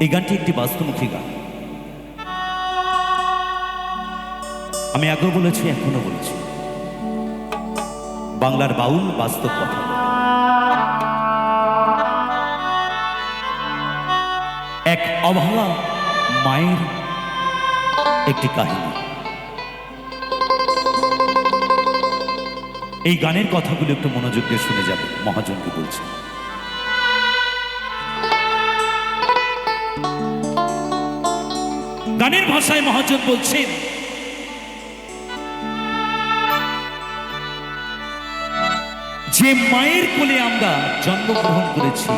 এই গানটি একটি বাস্তবমুখী গান। আমি আগেও বলেছি এখনও বলেছি। বাংলার বাউল বাস্তব কথা। এক অভাবা মায়ের একটি কাহিনী। এই গানের কথাগুলো একটু মনোযোগ দিয়ে শুনে যাবে, মহাজনকে বলছে। গানের ভাষায় মহাজন বলছেন, যে মায়ের কোলে আমরা জন্মগ্রহণ করেছি,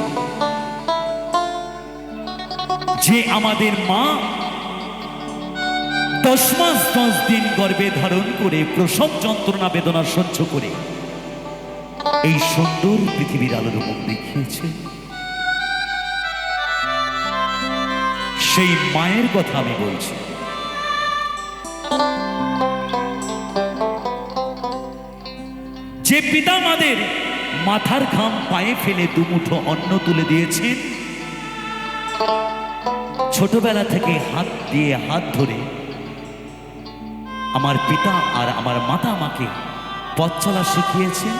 যে আমাদের মা দশ মাস দশ দিন গর্ভে ধারণ করে প্রসব যন্ত্রণা বেদনা সহ্য করে এই সুন্দর পৃথিবীর আলোর মুখ দেখিয়েছে। সেই মায়ের কথা আমি বলছি। যে পিতা মাদের মাথার ঘাম পায়ে ফেলে দুমুঠো অন্ন তুলে দিয়েছেন, ছোটবেলা থেকে হাত দিয়ে হাত ধরে আমার পিতা আর আমার মাতা আমাকে পথ চলা শিখিয়েছে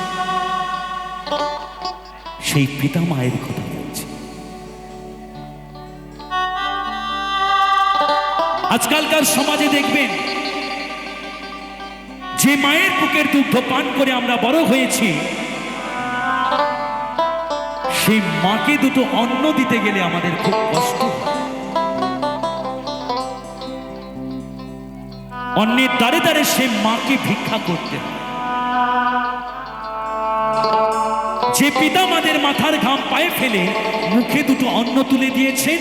সেই পিতা মায়ের কথা আজকালকার সমাজে দেখবেন, যে মায়ের বুকের দুগ্ধ পান করে আমরা বড় হয়েছি, সেই মাকে দুটো অন্ন দিতে গেলে আমাদের খুব কষ্ট। অন্যের দ্বারে দ্বারে সে মাকে ভিক্ষা করতে। যে পিতা মাদের মাথার ঘাম পায়ে ফেলে মুখে দুটো অন্ন তুলে দিয়েছেন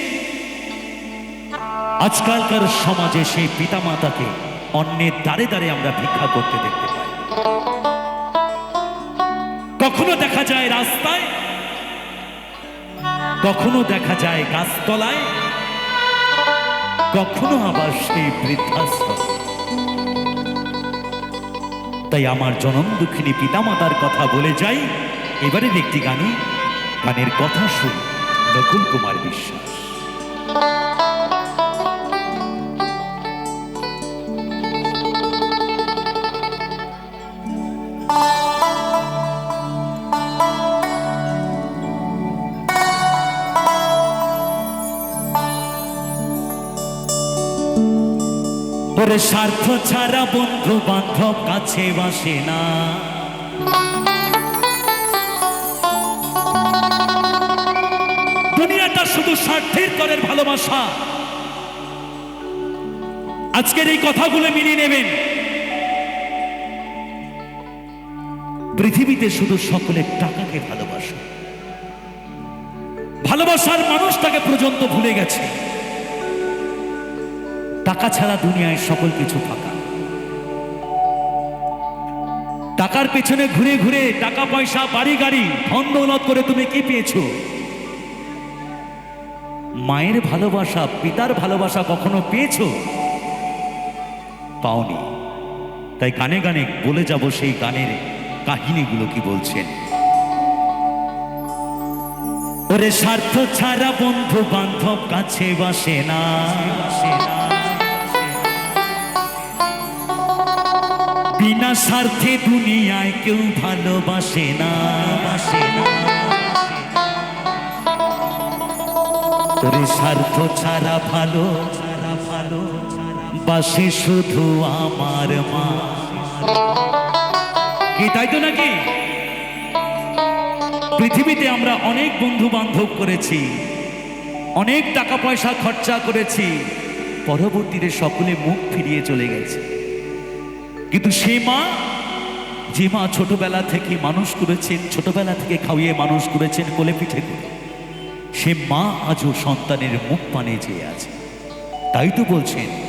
আজকালকার সমাজে সেই পিতা মাতাকে অন্যের দ্বারে দ্বারে আমরা ভিক্ষা করতে দেখতে পাই। কখনো দেখা যায় রাস্তায়, কখনো দেখা যায় গাছতলায়, কখনো আবার সেই বৃদ্ধাশ্রম। তাই আমার জনম দুঃখিনী পিতামাতার কথা বলে যাই, এবারের একটি গানে, গানের কথা শুন নকুল কুমার বিশ্বাস। ওরে স্বার্থ ছাড়া বন্ধু বান্ধব কাছে বাসে না। দুনিয়াটা শুধু স্বার্থের তরের ভালোবাসা। আজকের এই কথাগুলো মিলিয়ে নেবেন। পৃথিবীতে শুধু সকলে টাকাকে ভালোবাসে। ভালোবাসার মানুষ তাকে পর্যন্ত ভুলে গেছে। টাকা ছাড়া দুনিয়ায় সকল কিছু ফাঁকা। টাকার পেছনে ঘুরে ঘুরে টাকা, পয়সা, বাড়ি, গাড়ি, ধন দৌলত করে তুমি কি পেয়েছ? মায়ের ভালোবাসা, পিতার ভালোবাসা কখনো পেয়েছ? পাওনি। তাই গানে গানে বলে যাব সেই গানের কাহিনীগুলো কি বলছেন। ওরে স্বার্থ ছাড়া বন্ধু বান্ধব কাছে বাসে না। বিনা স্বার্থে দুনিয়ায় কেউ ভালোবাসে না। বাসে না স্বার্থ ছাড়া ভালো ছাড়া ভালো, বাসে শুধু আমার মা। কি, তাই তো নাকি? পৃথিবীতে আমরা অনেক বন্ধু বান্ধব করেছি, অনেক টাকা পয়সা খরচা করেছি, পরবর্তীতে সকলে মুখ ফিরিয়ে চলে গেছে। কিন্তু সে মা, যে মা ছোটবেলা থেকে মানুষ করেছেন, ছোটবেলা থেকে খাওয়িয়ে মানুষ করেছেন, কোলে পিঠে করে, সে মা আজও সন্তানের মুখ পানে যেয়ে আছে। তাই তো বলছেন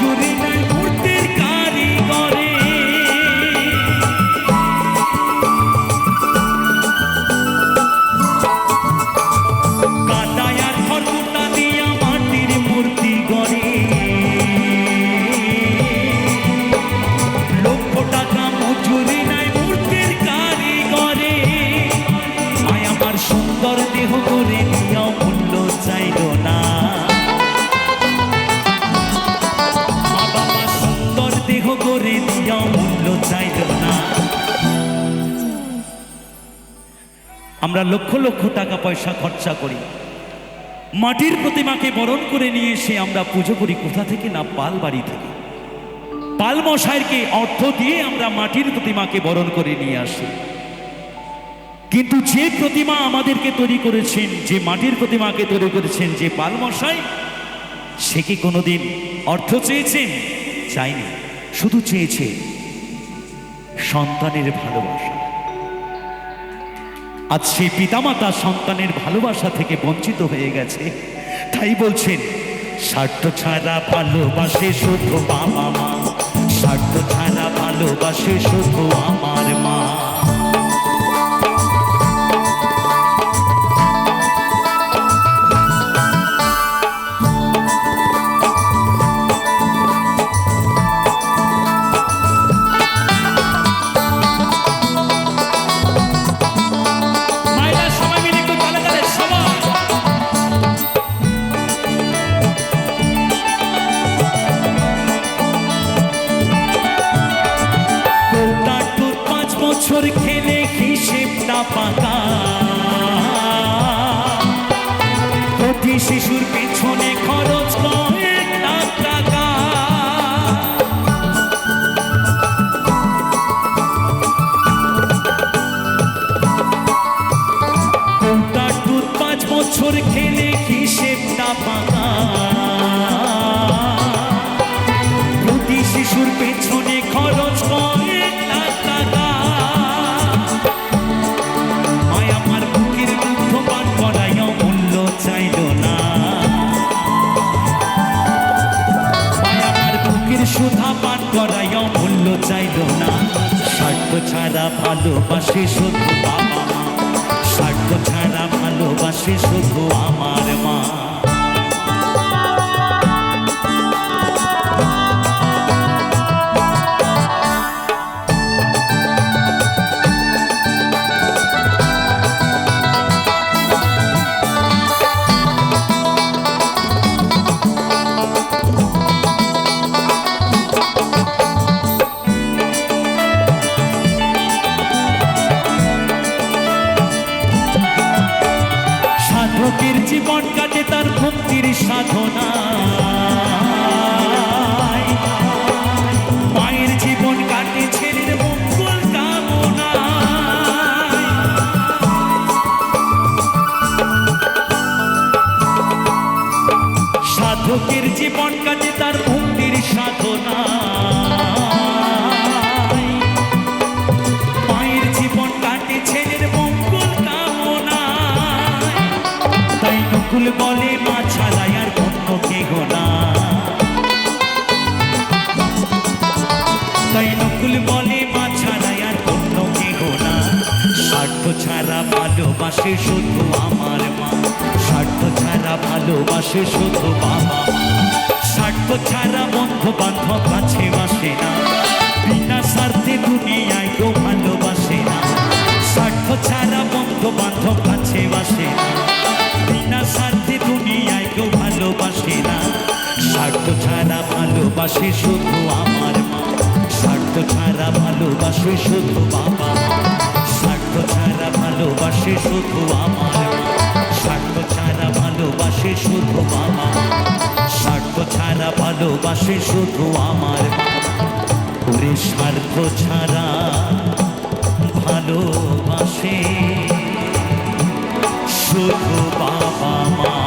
টাকা আমরা লক্ষ লক্ষ টাকা পয়সা খরচা করি। মাটির প্রতিমাকে বরণ করে নিয়ে এসে আমরা পুজো করি কোথা থেকে না পাল বাড়ি থেকে। পাল মশাইকে অর্থ দিয়ে আমরা মাটির প্রতিমাকে বরণ করে নিয়ে আসি। কিন্তু যে প্রতিমা আমাদেরকে তৈরি করেছেন, যে মাটির প্রতিমাকে তৈরি করেছেন, যে পাল মশাই সে কি কোনোদিন অর্থ চেয়েছেন? চাইনি। শুধু চেয়েছে সন্তানের ভালোবাসা। আজ সেই পিতামাতা সন্তানের ভালোবাসা থেকে বঞ্চিত হয়ে গেছে। তাই বলছেন, স্বার্থ ছাড়া ভালোবাসে শুধু বাবা মা। স্বার্থ ছাড়া ভালোবাসে শুধু আমার মা। papa ছাড়া ভালোবাসে শুধু জীবন কাটে তার ভক্তির সাধনা। মায়ের জীবন কাটে ছেলের মঙ্গল কামনা। সাধকের জীবন কাটে তার ভক্তির সাধনা। তাই নকুল বলে মা ছাড়াই আর অন্য কেহ না। স্বার্থ ছাড়া ভালোবাসে শুধু আমার মা। স্বার্থ ছাড়া ভালোবাসে শুধু বাবা স্বার্থ ছাড়া বন্ধু বান্ধব কাছে বাসে না। বিনা স্বার্থে দুনিয়ায় কেউ ভালোবাসে না। স্বার্থ ছাড়া বন্ধু বান্ধব কাছে বাসে না। বিনা স্বার্থে দুনিয়ায় কেউ ভালোবাসে না। স্বার্থ ছাড়া ভালোবাসে শুধু আমার বাবা মা স্বার্থ ছাড়া ভালোবাসে শুধু আমার। স্বার্থ ছাড়া ভালোবাসে শুধু বাবা। স্বার্থ ছাড়া ভালোবাসে শুধু আমার। ওরে স্বার্থ ছাড়া ভালোবাসে শুধু বাবা মা।